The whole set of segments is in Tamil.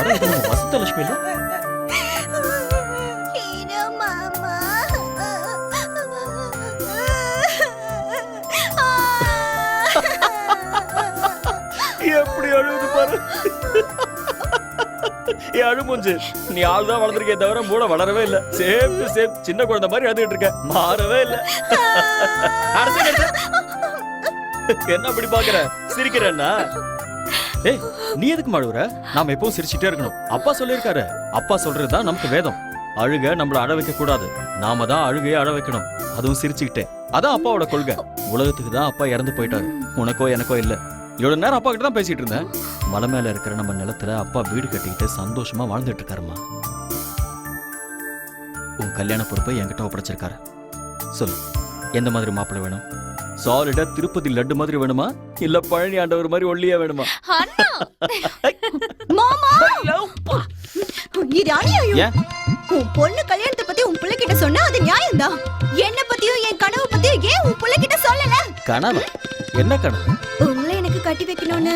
அட இது நம்ம வசந்த லட்சுமி இல்ல ஹீரோ மாமா. எப்படி அழுகுது பாரு. ஏ அழுமுஞ்சு நீ ஆள் தான் வளர்ந்துருக்கே தவிர மூளை வளரவே இல்ல. சேம் டு சேம் சின்ன குழந்தை மாதிரி அழுதுகிட்டு இருக்க. மாறவே இல்ல. என்ன அப்படி பாக்குற சிரிக்கிறேன்னா? ஏய் நீ எதுக்கு அழுகுற நாம எப்பவும் சிரிச்சிட்டே இருக்கணும். அப்பா சொல்லியிருக்காரு. அப்பா சொல்றதுதான் நமக்கு வேதம். அழுக நம்மள அழ வைக்க கூடாது. நாம தான் அழுகையை அழ வைக்கணும். அதுவும் சிரிச்சுக்கிட்டே. அதான் அப்பாவோட கொள்கை. உலகத்துக்கு தான் அப்பா இறந்து போயிட்டாரு. உனக்கோ எனக்கோ இல்ல. இவ்வளவு நேரம் அப்பா கிட்ட தான் பேசிட்டு இருந்தேன். மலை மேல இருக்கிற நம்ம நிலத்துல அப்பா வீடு கட்டிக்கிட்டு சந்தோஷமா வாழ்ந்துட்டு இருக்காருமா உன் கல்யாண பொறுப்பை என்கிட்ட ஒப்படைச்சிருக்காரு. சொல்லு எந்த மாதிரி மாப்பிள்ளை வேணும்? சாலிடா திருப்பதி லட்டு மாதிரி வேணுமா? இல்ல பழனி ஆண்டவர் மாதிரி ஒல்லியா வேணுமா? அண்ணா! மாமா! இது அநியாயம் உன் பொண்ணு கல்யாணத்தை பத்தி உன் பிள்ளைகிட்ட சொன்னா அது நியாயம்தான் என்ன பத்தியும் என் கனவு பத்தியும் ஏன் உன் பிள்ளைகிட்ட சொல்லல? கனவு? என்ன கனவு? உங்களை எனக்கு கட்டி வைக்கணும்னு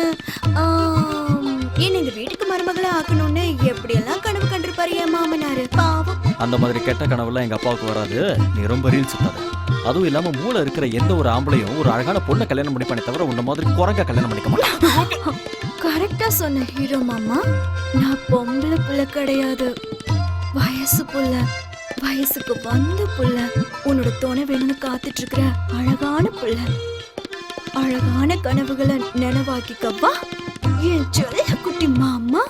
என்ன இந்த வீட்டுக்கு மருமகளா ஆக்கணும்னு எப்படி எல்லாம் கனவு கண்டிருப்பாரு என் மாமனாரு? பாவம். அந்த மாதிரி கெட்ட கனவுலாம் எங்க அப்பாவுக்கு வராது. நீ ரொம்ப ரீல் சுத்தாத அதுவும் இல்லாம மூளை இருக்கிற எந்த ஒரு ஆம்பளையும் ஒரு அழகான பொண்ணை கல்யாணம் பண்ணிப்பானே தவிர உன்ன மாதிரி குரங்க கல்யாணம் பண்ணிக்க மாட்டான். கரெக்டா சொன்ன ஹீரோ மாமா நான் பொம்பளை புள்ள கிடையாது. வயசு புள்ள வயசுக்கு வந்த புள்ள உன்னோட துணை வேணும்னு காத்துட்டு இருக்கிற அழகான புள்ள. அழகான கனவுகளை நினைவாக்கிக்கவா? என் சொல்ல குட்டி மாமா?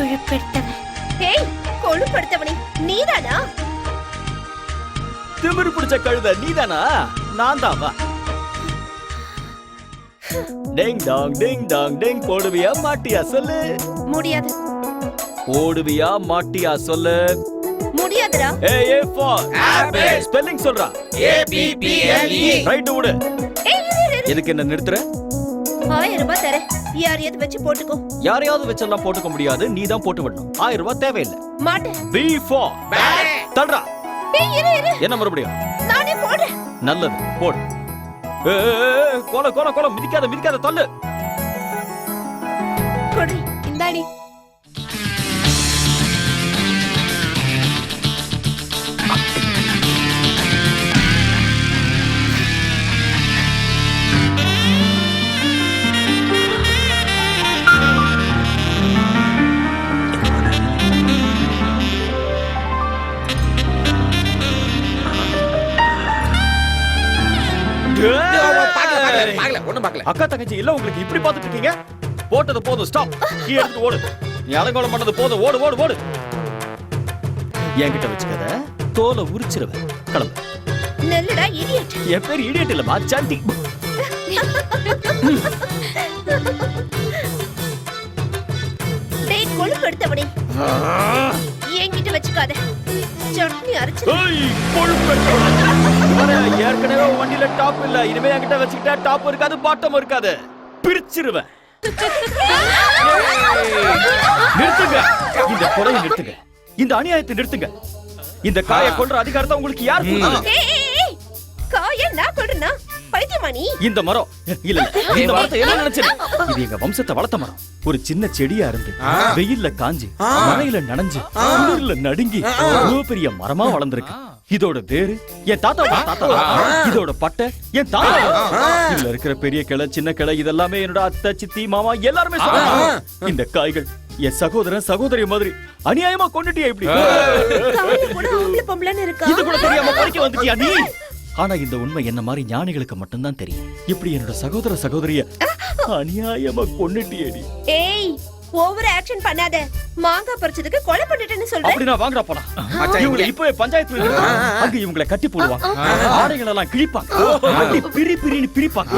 கொழுப்படுத்தவன். ஏய் கொழுப்படுத்தவனே நீதானா? திமிரு பிடிச்ச கழுத நீதானா? நான் தான் வா. டேங் டாங் டேங் டாங் டேங் போடுவியா மாட்டியா சொல்லு. முடியாது. போடுவியா மாட்டியா சொல்லு. முடியாதுடா. A A for apple. Spelling சொல்றா. A P P L E. Right விடு. என்ன நிறுத்துற? ஆயிரம் ரூபாய் தரேன் யாரையாவது வச்சு போட்டுக்கோ. யாரையாவது வச்செல்லாம் போட்டுக்க முடியாது. நீ தான் போட்டு விடணும். ஆயிரம் ரூபாய் தேவையில்லை. மாட்டேன். பி ஃபார் தள்ளுறா ஏய் இரு இரு. என்ன மறுபடியும்? நானே போடுறேன். நல்லது. போடு. ஏ, ஏ, ஏ, கோல கோல கோல மிதிக்காத மிதிக்காத தள்ளு. பார்க்கல ஒண்ணும் பார்க்கல அக்கா தங்கச்சி இல்ல உங்களுக்கு இப்படி பார்த்துட்டு இருக்கீங்க போட்டது போதும் ஸ்டாப் கீ எடுத்து ஓடு. நீ அலங்கோலம் பண்ணது போதும் ஓடு ஓடு ஓடு. என்கிட்ட வச்சுக்கத தோலை உரிச்சிருவேன் கிளம்பு. நெல்லுடா இடியட் என் பேர் இடியட் இல்லம்மா சாண்டி டேய் என்கிட்ட வச்சுக்காத. சட்னி அரைச்சு ஏற்கனவே வண்டியில டாப் இல்ல. இனிமே என்கிட்ட வச்சுக்கிட்டா டாப் இருக்காது பாட்டம் இருக்காது. பிரிச்சிருவேன். நிறுத்துங்க. இந்த கொலையை நிறுத்துங்க. இந்த அநியாயத்தை நிறுத்துங்க. இந்த காயை கொன்ற அதிகாரத்தை உங்களுக்கு யார். காய நான் கொள்றேனா பைத்தியமா நீ இந்த மரம் இல்ல இல்ல, இந்த மரத்தை என்ன நினைச்சது இது எங்க வம்சத்தை வளர்த்த மரம். ஒரு சின்ன செடியா இருந்து வெயில்ல காஞ்சு மழையில நனைஞ்சு குளிர்ல நடுங்கி இவ்வளவு பெரிய மரமா வளர்ந்திருக்கு. இதோட வேரு என் தாத்தாவோட தாத்தா இதோட பட்டை என் தாத்தா இதுல இருக்கிற பெரிய கிளை சின்ன கிளை இதெல்லாமே என்னோட அத்தை சித்தி மாமா எல்லாருமே சொல்றாங்க. இந்த காய்கள் என் சகோதரன் சகோதரி மாதிரி அநியாயமா கொண்டுட்டியா இப்படி? காய கூட ஆம்பளை பொம்பளைன்னு இருக்கா? இது கூட தெரியாம பறிக்க வந்துட்டியா நீ? ஆனா இந்த உண்மை என்ன மாதிரி ஞானிகளுக்கு மட்டும்தான் தெரியும். இப்படி என்னோட சகோதர சகோதரிய அநியாயமா கொன்னுட்டியேடி. ஏய் ஓவர் ஆக்ஷன் பண்ணாத. மாங்காய் பறிச்சதுக்கு கொலை பண்ணிட்டேன்னு சொல்றேன் அப்படி நான் வாங்குறா போலாம் இவங்களை இப்பவே பஞ்சாயத்துல. அங்க இவங்களை கட்டி போடுவாங்க. ஆடைகள் எல்லாம் கிழிப்பாங்க. அடி பிரி பிரின்னு பிரிப்பாங்க.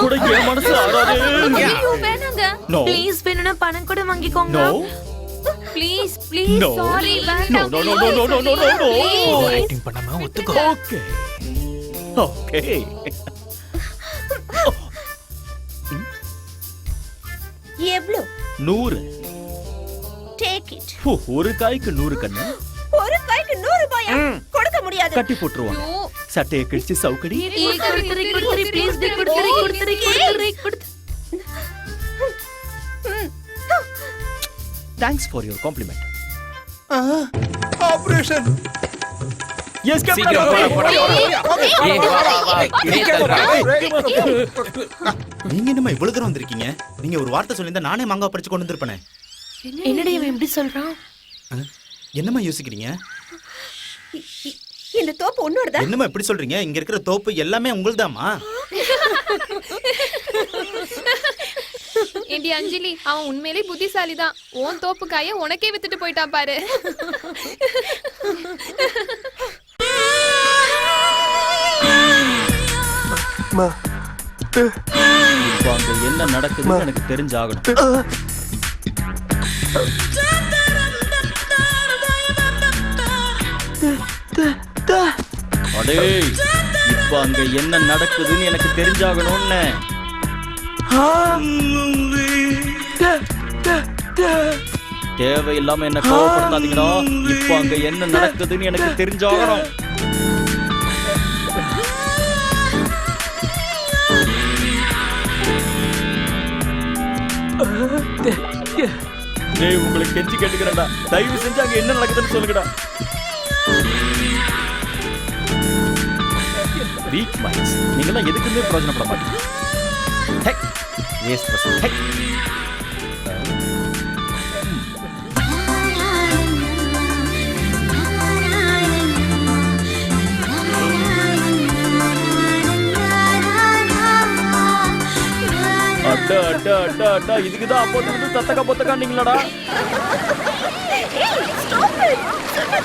கூட என் மனசு ஆறாது. ஐயோ வேணாங்க. ப்ளீஸ் வேணும்னா பணம் கூட வாங்கிக்கோங்க. No please please. சாரி வேண்டாம் no, no, no, no, no, no, no, no. Please. Acting பண்ணாம ஒத்துக்கோ. ஓகே ஓகே எவ்வளவு நூறு டேக் இட் ஒரு காய்க்கு நூறு கண்ணு ஒரு காய்க்கு நூறு ரூபாயா கொடுக்க முடியாது கட்டி போட்டுருவாங்க சட்டையை கிழிச்சு சவுக்கடி. Thanks for your compliment operation yes சீக்கிரம் போடா, போடா, போடா. ஏய், வா, வா, வா. இதே தள்ளுடா. நீங்க என்னம்மா இவ்வளவு தூரம் வந்திருக்கீங்க? நீங்க ஒரு வார்த்தை சொல்லியிருந்தா நானே மாங்காய் பறிச்சு கொண்டு வந்திருப்பேனே. என்னடி இவன் இப்படி சொல்றான்? என்னம்மா யோசிக்கிறீங்க? இந்த தோப்பு உன்னோடதா? என்னம்மா இப்படி சொல்றீங்க? இங்க இருக்கிற தோப்பு எல்லாமே உங்களுதாம்மா. ஏண்டி அஞ்சலி அவன் உண்மையிலே புத்திசாலி தான் உன் தோப்பு காய உனக்கே வித்துட்டு போயிட்டான் பாரு. இப்போ அங்க என்ன நடக்குதுன்னு எனக்கு தெரிஞ்சாகணும். அடேய் இப்போ அங்க என்ன நடக்குதுன்னு எனக்கு தெரிஞ்சாகணும்னு. தேவையில்லாம என்ன கோவப்படுத்தாதீங்கடா. இப்போ அங்க என்ன நடக்குதுன்னு எனக்கு தெரிஞ்சாகணும். டேய் உங்களுக்கு கெஞ்சி கேட்டுக்கிறேன்டா. தயவு செஞ்சு அங்க என்ன நடக்குதுன்னு சொல்லுங்கடா. வீக் மைண்ட்ஸ் நீங்களாம் எதுக்குமே பிரயோஜனப்பட மாட்டீங்க. ஹெக் வேஸ்ட் பர்சன் ஹெக் சொன்னா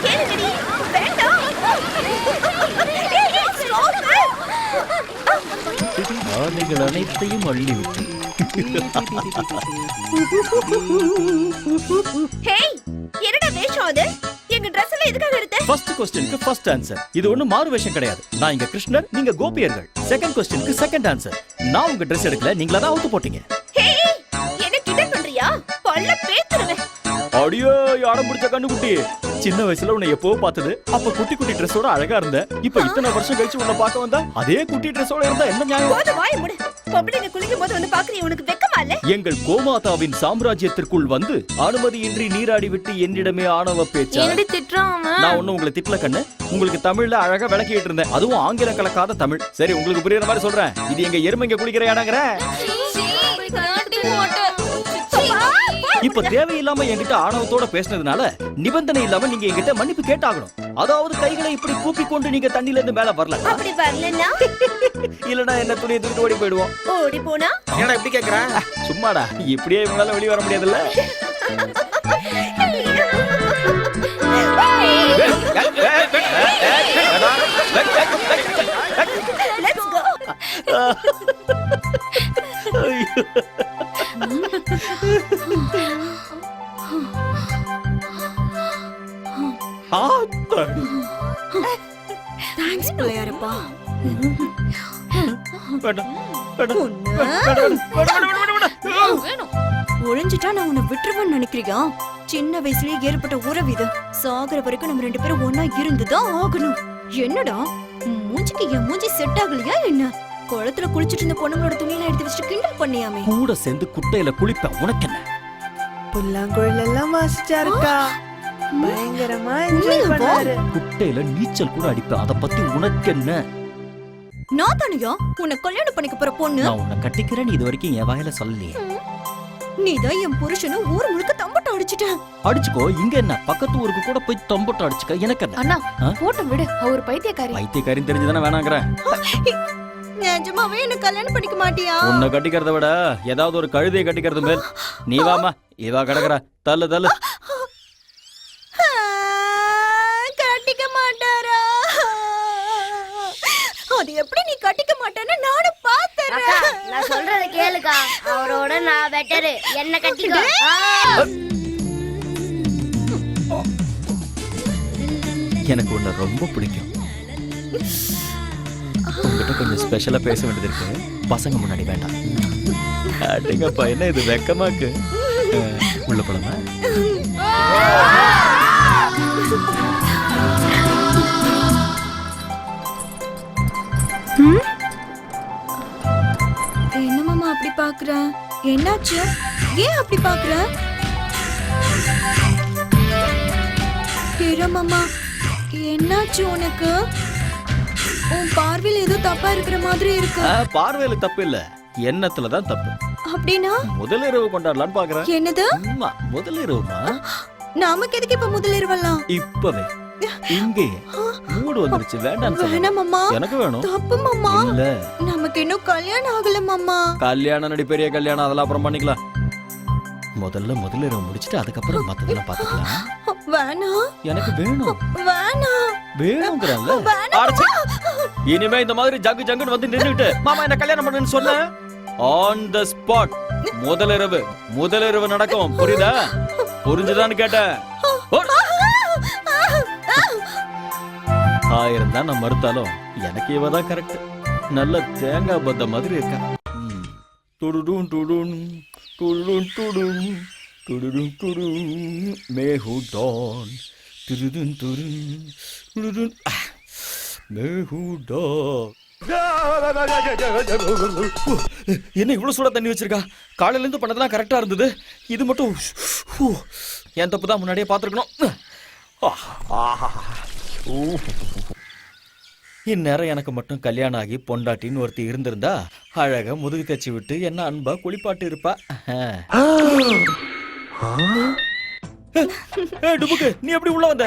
கேளுங்கடி. வேண்டாம். ஏய் ஏய் ஸ்டாப் ஆலைகள் அனைத்தையும் அள்ளி விட்டு ஹேய் என்னடா வேஷம் அது? எங்க எல்லாம் எதுக்காக எடுத்த? ஃபர்ஸ்ட் கொஸ்டினுக்கு ஃபர்ஸ்ட் ஆன்சர் இது ஒண்ணு மாறு வேஷம் கிடையாது. நான் இங்க கிருஷ்ணர் நீங்க கோபியர்கள். செகண்ட் கொஸ்டினுக்கு செகண்ட் ஆன்சர் நான் உங்க Dress எடுக்கல நீங்களா தான் அவுத்து போட்டீங்க. ஹேய் என்ன கிட்ட பண்றியா பல்ல பேத்துருவேன். அடியோ யாரம் பிடிச்ச கண்ணுக்குட்டி. சின்ன வயசுல உன்னை எப்போ பார்த்தது. அப்ப குட்டி குட்டி ட்ரெஸ்ஸோட அழகா இருந்த இப்ப இத்தனை வருஷம் கழிச்சு உன்னை பார்க்க வந்தா அதே குட்டி ட்ரெஸ்ஸோட இருந்தா என்ன நியாயம்? வாய மூடு. பொம்பளைங்க குளிக்கும் போது வந்து பாக்குறீ உனக்கு வெக்கமா இல்ல? எங்கள் கோமாதாவின் சாம்ராஜ்யத்திற்குள் வந்து அனுமதியின்றி நீராடி விட்டு என்னிடமே ஆணவ பேச்சா என்னடி திட்டுறான் அவன்? நான் ஒண்ணும் உங்களை திட்டல கண்ணு. உங்களுக்கு தமிழ்ல அழகா விளக்கிட்டு இருந்தேன். அதுவும் ஆங்கிலம் கலக்காத தமிழ். சரி உங்களுக்கு புரியுற மாதிரி சொல்றேன். இது எங்க எருமைங்க குளிக்கிற இடங்கிற? சீ, காட்டி போட்டு. இப்ப தேவையில்லாம என்கிட்ட ஆணவத்தோட பேசினதுனால நிபந்தனை இல்லாம நீங்க என்கிட்ட மன்னிப்பு கேட்டாகணும். அதாவது கைகளை இப்படி கூப்பி கொண்டு நீங்க தண்ணில இருந்து மேல வரல. அப்படி வரலன்னா? இல்லனா என்ன துணியை தூக்கிட்டு ஓடி போயிடுவோம். ஓடி போனா? என்னடா இப்படி கேக்குற? சும்மாடா இப்படியே இவங்களால வெளிய வர முடியாதுல்ல. லெட்ஸ் கோ ஐயோ. ஆத்தாடி. தேங்க்ஸ் பிள்ளையாரப்பா வேண்டாம், வேண்டாம், ஒண்ணு. வேண்டாம், ஒழிஞ்சிட்டா நான் உன்னை விட்டுருவேன்னு நினைக்கிறியா சின்ன வயசுலயே ஏற்பட்ட உறவு இது சாகுற வரைக்கும் நம்ம ரெண்டு பேரும் ஒன்னா இருந்துதான் ஆகணும் என்னடா மூஞ்சிக்கு என் மூஞ்சி செட் ஆகலையா என்ன குளத்துல குளிச்சிட்டு இருந்த பொண்ணுங்களோட துணியெல்லாம் எடுத்து வச்சுட்டு கிண்டல் பண்ணியாமே. கூட சேர்ந்து குட்டையில குளிப்பேன் உனக்கு என்ன? புல்லாங்குழல் எல்லாம் வாசிச்சாருக்கா பயங்கரமா என்ஜாய்? பண்ணாரு. குட்டையில நீச்சல் கூட அடிப்பேன் அத பத்தி உனக்கு என்ன? நான் தானையா உன்னை கல்யாணம் பண்ணிக்க போற பொண்ணு? நான் உன்னை கட்டிக்கிறேன்னு இது வரைக்கும் என் வாயில சொல்லலையே. நீதான் என் புருஷனும் ஊர் முழுக்க தம்பட்டம் அடிச்சிட்டேன் அடிச்சுக்கோ. இங்க என்ன? பக்கத்து ஊருக்கு கூட போய் தொம்பட்டம் அடிச்சுக்க. எனக்கு என்ன? அண்ணா? போட்டும் விடு. அவர் பைத்தியக்காரி. வைத்தியக்காரின்னு தெரிஞ்சுதானே வேணாங்கிறேன். நிஜமாவே என்ன கல்யாணம் பண்ணிக்க மாட்டியா? உன்னை கட்டிக்கிறத விட ஏதாவது ஒரு கழுதையை கட்டிக்கிறது மேல். நீ வாமா இவா கிடக்குற. தள்ளு தள்ளு. கட்டிக்க மாட்டாரா? அது எப்படி நீ கட்டிக்க மாட்டேன்னு நானும் பாத்துறேன் நான் சொல்றத கேளுக்கா. அவரோட நான் பெட்டரு என்ன கட்டிக்கோ. எனக்கு உன்னை ரொம்ப பிடிக்கும். உங்ககிட்ட கொஞ்சம் ஸ்பெஷலாக பேச வேண்டியது இருக்கு. பசங்க முன்னாடி வேண்டாம். அடிங்கப்பா என்ன இது? வெக்கமாக்கு உள்ள போலாமா? என்ன மாமா அப்படி பாக்குற என்னாச்சு? ஏன் அப்படி பாக்குற மாமா என்னாச்சு உனக்கு? உன் பார்வையில் ஏதோ தப்பா இருக்கிற மாதிரி இருக்கு. பார்வையில தப்பு இல்ல. எண்ணத்துல தான் தப்பு. அப்படின்னா? முதல் இரவு கொண்டாடலாம்னு பாக்குறேன். என்னது? அம்மா முதல் இரவுமா? நமக்கு எதுக்கு இப்ப முதலிரவெல்லாம் இப்பவே. இங்கே. மூடு வந்துருச்சு சொன்னேன். வேணாம் மாமா எனக்கு வேணும். தப்பு மாமா இல்ல. நமக்கு இன்னும் கல்யாணம் ஆகல மாமா கல்யாணம் நடி பெரிய கல்யாணம் அதெல்லாம் அப்புறம் பண்ணிக்கலாம். முதல்ல முதல்ல இரவு முடிச்சிட்டு அதுக்கப்புறம் மத்ததெல்லாம் பாத்துக்கலாம். வேணாம். எனக்கு வேணும். வேணாம். வேணுங்கிறல்ல வேணாம். இனிமே இந்த மாதிரி ஜங்கு ஜங்குன்னு வந்து நின்றுட்டு மாமா என்ன கல்யாணம் பண்ணுன்னு சொன்ன? On the spot முதலிரவு. முதலிரவு நடக்கும். புரியுதா? புரிஞ்சுதான்னு கேட்டேன். ஆயிரம் தான் நான் மறுத்தாலும் எனக்கு இவ தான் கரெக்ட் நல்ல தேங்காய் பத்த மாதிரி இருக்கா. துடுடும் துடும் துடுடும் துடும் துடுடும் துடும் மேஹு டான். துடுடும் துடும் ஆ. என்ன இவ்வளவு சூடா தண்ணி வச்சிருக்கா காலையில இருந்து பண்ணதெல்லாம் கரெக்டா இருந்தது இது மட்டும் என் தப்பு தான் முன்னாடியே பார்த்துருக்கணும் இந்நேரம் எனக்கு மட்டும் கல்யாணம் ஆகி பொண்டாட்டின்னு ஒருத்தி இருந்திருந்தா அழக முதுகு தச்சு விட்டு என்ன அன்பா குளிப்பாட்டு இருப்பா டுபுக்கு நீ எப்படி உள்ள வந்த?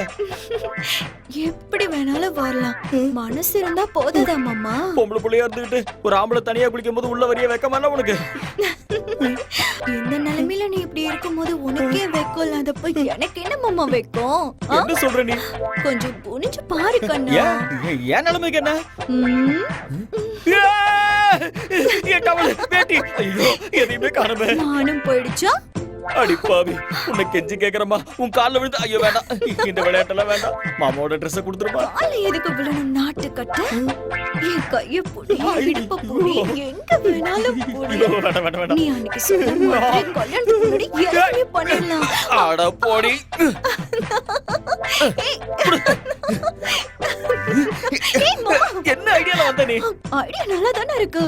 எப்படி வேணாலும் வரலாம். மனசு இருந்தா போதாதா மாமா? பொம்பளை புள்ளையா இருந்துகிட்டு ஒரு ஆம்பளை தனியா குளிக்கும் போது உள்ள வரிய வைக்கமான உனக்கு? இந்த நிலைமையில நீ இப்படி இருக்கும்போது உனக்கே வெக்கம் இல்லாதப்ப எனக்கு என்ன மாமா வெக்கம்? என்ன சொல்ற நீ? கொஞ்சம் குனிஞ்சு பாரு கண்ணா. ஏன்? நிலைமைக்கு என்ன? என் டவலு, வேட்டி. ஐயோ எதையுமே காணுமே. மானம் போயிடுச்சா? அடி பாவி உன்னை கெஞ்சி கேக்குறமா உன் கால்ல விழுந்து ஐயோ வேண்டாம். இந்த விளையாட்டெல்லாம் வேண்டாம். மாமாவோட ட்ரெஸ் கொடுத்துருமா காலை எதுக்கு விழணும்? நாட்டு கட்ட? என் கைய புடி இடுப்ப புடி எங்க வேணாலும் புடி. ஐயோ வேண்டாம் வேண்டாம் வேண்டாம் நீ அன்னைக்கு சொன்ன மாதிரி கல்யாணத்துக்கு முன்னாடி எல்லாமே பண்ணிடலாம். அட போடி. என்ன ஐடியால வந்த நீ? ஐடியா நல்லா தானே இருக்கு.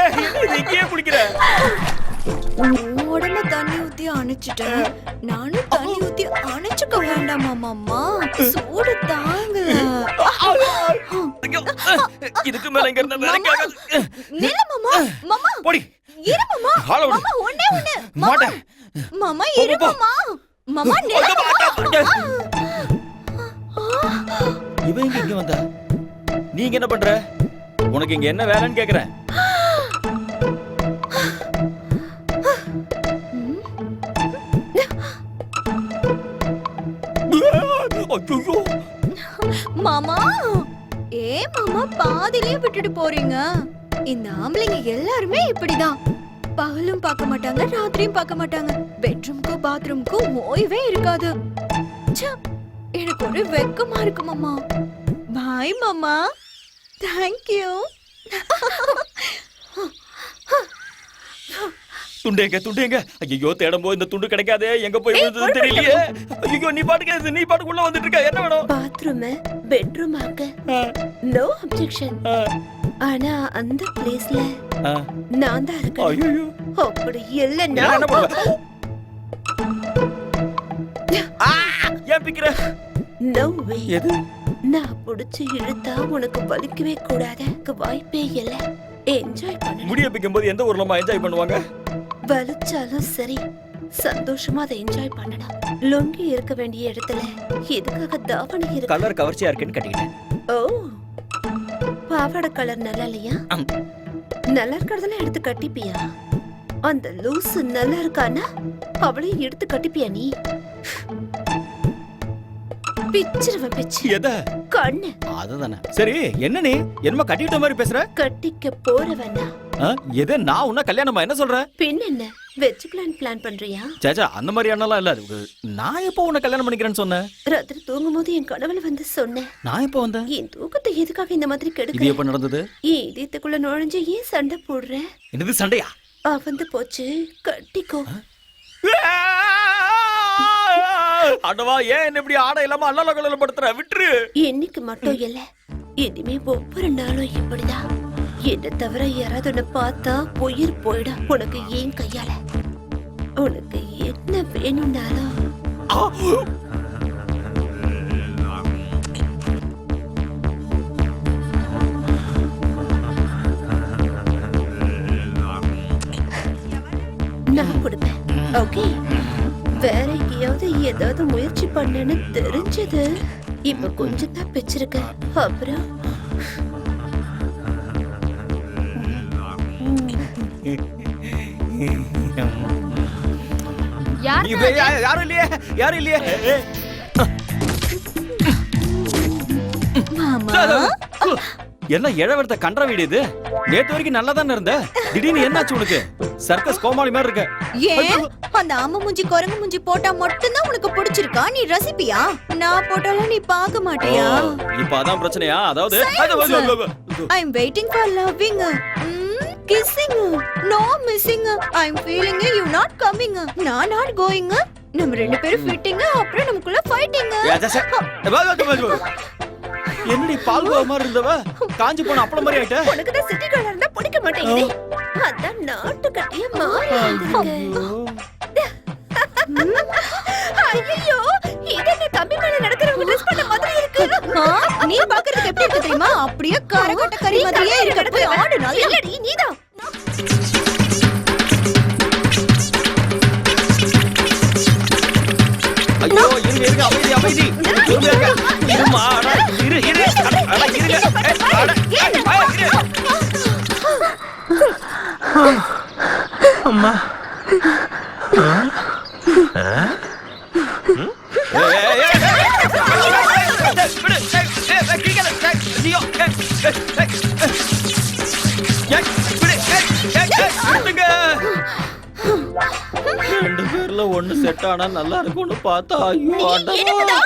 ஏய், இது இங்கேயே குடிக்கிற உடம்ப தண்ணி ஊத்தி அணைச்சிட்டேன். நானும் தண்ணி ஊத்தி அணைச்சுக்க வேண்டாமா மாமா? சூடு தாங்கல. இதுக்கு மேல இங்க இருந்தா வேலைக்கு ஆகாது. நில மாமா மாமா. போடி. இரு மாமா. மாமா ஒண்ணே ஒண்ணு. மாமா. மாட்டேன். மாமா இரு. மாமா. மாமா நில அங்க மாமா. மாட்டேன். இவன் இங்க வந்தா. நீங்க என்ன பண்ற? உனக்கு இங்க என்ன வேலைன்னு கேக்குறேன். ஏன் மாமா பாதியிலே விட்டுட்டு போறீங்க. இந்த ஆம்பளைங்க எல்லாருமே இப்படிதான். பகலும் பார்க்க மாட்டாங்க ராத்திரியும் பார்க்க மாட்டாங்க. பெட்ரூம்க்கும் பாத்ரூம்க்கும் ஓய்வே இருக்காது. எனக்கு ஒரு வெக்கமா இருக்கு மாமா. பாய் மாமா. தேங்க்யூ துண்டேங்க துண்டேங்க. ஐயோ தேடும் போது இந்த துண்டு கிடைக்காதே எங்க போய் விழுந்தது தெரியலையே. ஐயோ நீ பாட்டுக்கு நீ பாட்டுக்கு உள்ள வந்துட்டு இருக்க என்ன வேணும்? பாத்ரூம் பெட்ரூம் ஆக்க. நோ அப்ஜெக்ஷன் ஆனா அந்த பிளேஸ்ல. நான் தான் இருக்கேன் ஐயோ அப்படி இல்லைன்னா நான் என்ன பண்ணுவேன் ஆ, ஏன் பிக்கிற? நோ வே எது? நான் புடிச்சு இழுத்தா உனக்கு வலிக்கவே கூடாது. வாய்ப்பே இல்ல. என்ஜாய் பண்ணு முடிய பிக்கும் போது எந்த ஊர்லமா என்ஜாய் பண்ணுவாங்க? வலிச்சாலும் சரி சந்தோஷமா அதை என்ஜாய் பண்ணணும். லுங்கி இருக்க வேண்டிய இடத்துல எதுக்காக தாவணி இருக்கு. கலர் கவர்ச்சியா இருக்குன்னு கட்டிக்கிட்டேன் ஓ பாவாடை கலர் நல்லா இல்லையா. நல்லா இருக்கிறதெல்லாம் எடுத்து கட்டிப்பியா? அந்த லூசு நல்லா இருக்கானா அவளையும் எடுத்து கட்டிப்பியா நீ? பிச்சிருவ பிச்சு. எத? கண்ணு. அதுதானே. சரி என்ன நீ? என்னமோ கட்டிட்ட மாதிரி பேசுற? கட்டிக்க போறவனா? எது? நான் உன்ன கல்யாணமா? என்ன சொல்ற? பின் என்ன? வச்சுக்கலான்னு பிளான் பண்றியா? சேச்சா அந்த மாதிரி எண்ணம்லாம் இல்ல. அது நான் எப்போ உன்னை கல்யாணம் பண்ணிக்கிறேன்னு சொன்னேன்? ராத்திரி தூங்கும் போது என் கனவுல வந்து சொன்னேன். நான் எப்போ வந்தேன்? என் தூக்கத்தை எதுக்காக இந்த மாதிரி இது கெடுக்க எப்ப நடந்தது? என் இதயத்துக்குள்ள நுழைஞ்சு ஏன் சண்டை போடுற? என்னது சண்டையா? அவந்து போச்சு. கட்டிக்கோ. அடவா ஏன் என்ன இப்படி ஆடை இல்லாம அல்லல கல்லல படுத்துற விட்டுரு. இன்னைக்கு மட்டும் இல்ல இனிமே ஒவ்வொரு நாளும் இப்படிதான். என்ன தவிர யாராவது உன்னை பார்த்தா உயிர் போயிடும். உனக்கு ஏன் கையால? உனக்கு என்ன வேணும்னாலும்! நான் கொடுப்பேன். ஓகே வேற எங்கேயாவது ஏதாவது முயற்சி பண்ணேன்னு தெரிஞ்சது. இப்ப கொஞ்சம் தான் பிச்சிருக்க அப்புறம் யாரும் இல்லையே. யாரும் இல்லையே. என்ன இழவரத்த கன்ற வீடு இது? நேத்து வரைக்கும் நல்லா தானே இருந்த? திடீர்னு என்னாச்சு உனக்கு? சர்க்கஸ் கோமாளி மாதிரி இருக்க. ஏன்? அந்த ஆம மூஞ்சி குரங்கு மூஞ்சி போட்டா மட்டும்தான் உனக்கு பிடிச்சிருக்கா? நீ ரசிப்பியா? நான் போட்டாலும் நீ பார்க்க மாட்டியா? இப்ப அதான் பிரச்சனையா? அதாவது அது- அது- அது- அது- I am waiting for loving kissing no missing I am feeling you not coming நான் நாட் கோயிங் நம்ம ரெண்டு பேரும் ஃபிட்டிங் அப்புறம் நமக்குள்ள ஃபைட்டிங் என்னடி பால் கோவா மாதிரி இருந்தவ? காஞ்சி போன அப்பளம் மாதிரி ஆயிட்ட? உனக்கு தான் சிட்டி கலர் இருந்தா பிடிக்க மாட்டேங்குது. அதான் நாட்டு கட்டிய மாறி ஐயோ. இது என்ன கம்பி மேல நடக்கிறவங்க ட்ரெஸ் பண்ண மாதிரி இருக்கு? நீ பாக்குறதுக்கு எப்படி இருக்கு தெரியுமா? அப்படியே கரகட்ட கறி மாதிரியே இருக்க. போய் ஆடு நல்லா இல்லடி நீதான். இருங்க இருங்க அமைதி அமைதி. இருங்க, இருமா அட, இரு இரு. அட, இருங்க. அட, இரு. அம்மா. செட் ஆனா நல்லா இருக்கும்னு பார்த்தா ஐயோ ஆண்டவா